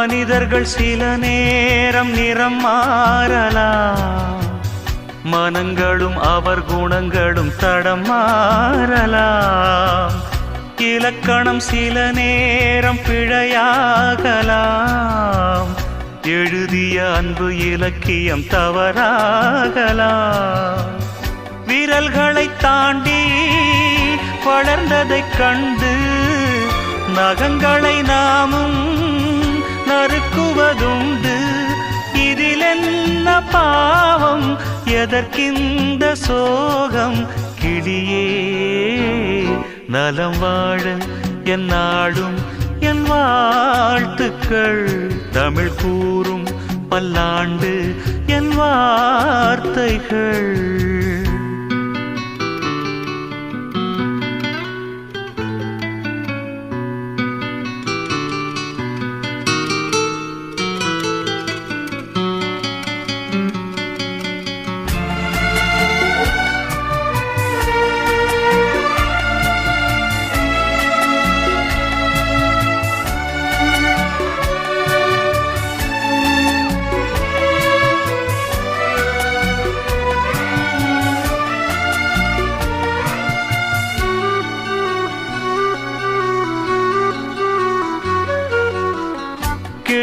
மனிதர்கள் சில நேரம் நிறம் மாறலாம். மனங்களும் அவர் குணங்களும் தடம் மாறலாம். இலக்கணம் சில நேரம் பிழையாகலாம். எழுதிய அன்பு இலக்கியம் தவறாகலாம். விரல்களை தாண்டி வளர்ந்ததைக் கண்டு நகங்களை நாமும் நறுக்குவதுண்டு. இதில் என்ன பாவம்? எதற்கிந்த சோகம்? கிளியே நலம் வாழ என் நாடும் என் வாழ்த்துக்கள். தமிழ் கூறும் பல்லாண்டு என் வார்த்தைகள்.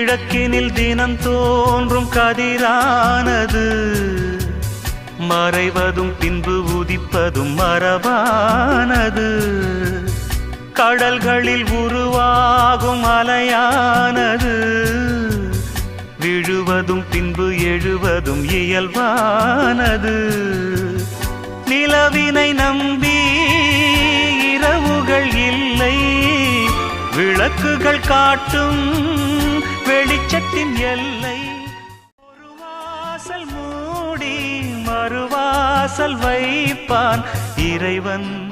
கிழக்கினில் தினம் தோன்றும் கதிரானது. மறைவதும் பின்பு உதிப்பதும் மரபானது. கடல்களில் உருவாகும் அலையானது விழுவதும் பின்பு எழுவதும் இயல்பானது. நிலவினை நம்பி இரவுகள் இல்லை. விளக்குகள் காட்டும் வெளிச்சத்தின் எல்லை. ஒரு வாசல் மூடி மறுவாசல் வைப்பான் இறைவன்.